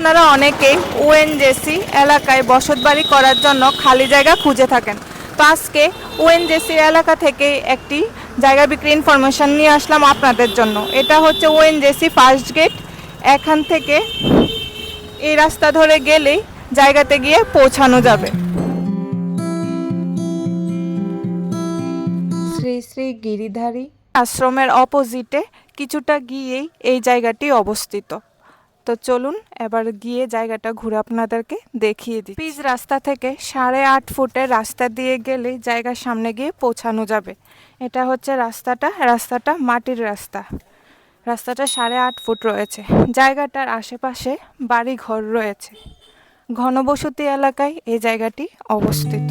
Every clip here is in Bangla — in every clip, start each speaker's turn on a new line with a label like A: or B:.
A: আপনারা অনেকেই ওএনজেসি এলাকায় বসতবাড়ি করার জন্য খালি জায়গা খুঁজে থাকেন। তো আজকে ওএনজেসি এলাকা থেকে একটি জায়গা বিক্রি ইনফরমেশন নিয়ে আসলাম আপনাদের জন্য। এটা হচ্ছে ওএনজেসি ফার্স্ট গেট এখান থেকে এই রাস্তা ধরে গেলেই জায়গাতে গিয়ে পৌঁছানো যাবে। শ্রী শ্রী গিরিধারী। আশ্রমের অপোজিটে কিছুটা গিয়েই এই জায়গাটি অবস্থিত। তো চলুন, এবার গিয়ে জায়গাটা ঘুরে আপনাদেরকে দেখিয়ে দিই পিচ রাস্তা থেকে সাড়ে আট ফুটের রাস্তা দিয়ে গেলেই জায়গার সামনে গিয়ে পৌঁছানো যাবে। এটা হচ্ছে রাস্তাটা রাস্তাটা মাটির রাস্তা। রাস্তাটা সাড়ে আট ফুট রয়েছে। জায়গাটার আশেপাশে বাড়ি ঘর রয়েছে। ঘনবসতি এলাকায় এই জায়গাটি অবস্থিত।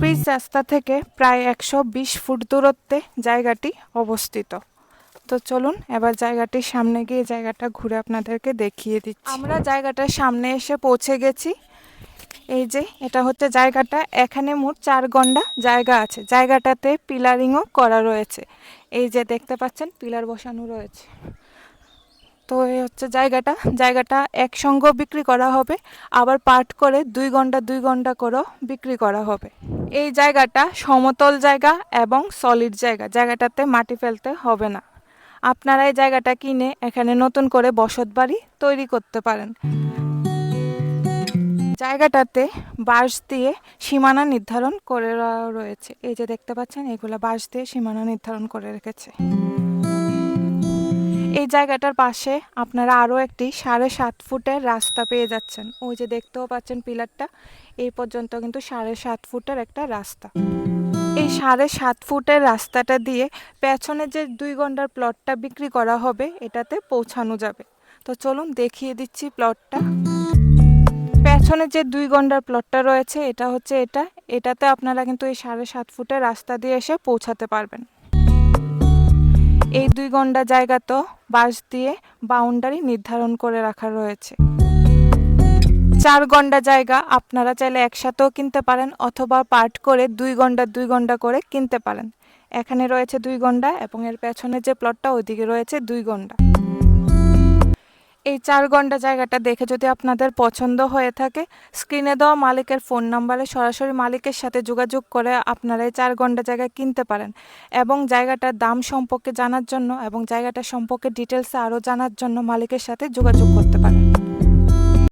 A: ব্রিজ রাস্তা থেকে প্রায় একশো বিশ ফুট দূরত্বে জায়গাটি অবস্থিত। তো চলুন, এবার জায়গাটির সামনে গিয়ে জায়গাটা ঘুরে আপনাদেরকে দেখিয়ে দিচ্ছি। আমরা জায়গাটার সামনে এসে পৌঁছে গেছি। এই যে, এটা হচ্ছে জায়গাটা। এখানে মোট চার গন্ডা জায়গা আছে। জায়গাটাতে পিলারিংও করা রয়েছে। এই যে, দেখতে পাচ্ছেন, পিলার বসানো রয়েছে। তো এই হচ্ছে জায়গাটা। জায়গাটা একসঙ্গ বিক্রি করা হবে। আবার পার্ট করে দুই ঘণ্টা দুই ঘণ্টা করেও বিক্রি করা হবে। এই জায়গাটা সমতল জায়গা এবং সলিড জায়গা। জায়গাটাতে মাটি ফেলতে হবে না। আপনারা এই জায়গাটা কিনে এখানে নতুন করে বসত বাড়ি তৈরি করতে পারেন। জায়গাটাতে বাঁশ দিয়ে সীমানা নির্ধারণ করে রয়েছে। এই যে দেখতে পাচ্ছেন, এগুলা বাঁশ দিয়ে সীমানা নির্ধারণ করে রেখেছে। এই জায়গাটার পাশে আপনারা আরও একটি সাড়ে সাত ফুটের রাস্তা পেয়ে যাচ্ছেন। ওই যে দেখতেও পাচ্ছেন পিলারটা, এই পর্যন্ত কিন্তু সাড়ে সাত ফুটের একটা রাস্তা। এই সাড়ে সাত ফুটের রাস্তাটা দিয়ে পেছনে যে দুই ঘণ্টার প্লটটা বিক্রি করা হবে, এটাতে পৌঁছানো যাবে। তো চলুন দেখিয়ে দিচ্ছি প্লটটা পেছনে যে দুই ঘণ্টার প্লটটা রয়েছে, এটা হচ্ছে এটা। এটাতে আপনারা কিন্তু এই সাড়ে সাত ফুটের রাস্তা দিয়ে এসে পৌঁছাতে পারবেন। এই দুই ঘণ্টা জায়গা তো বাঁশ দিয়ে বাউন্ডারি নির্ধারণ করে রাখা রয়েছে। চার ঘণ্টা জায়গা আপনারা চাইলে একসাথেও কিনতে পারেন অথবা পার্ট করে দুই ঘণ্টা দুই ঘণ্টা করে কিনতে পারেন। এখানে রয়েছে দুই ঘণ্টা এবং এর পেছনে যে প্লটটা ওইদিকে রয়েছে দুই ঘণ্টা। এই চার ঘণ্টা জায়গাটা দেখে যদি আপনাদের পছন্দ হয়ে থাকে স্ক্রিনে দেওয়া মালিকের ফোন নাম্বারে সরাসরি মালিকের সাথে যোগাযোগ করে আপনারা এই চার ঘণ্টা জায়গা কিনতে পারেন এবং জায়গাটার দাম সম্পর্কে জানার জন্য এবং জায়গাটা সম্পর্কে ডিটেলসে আরও জানার জন্য মালিকের সাথে যোগাযোগ করতে পারেন।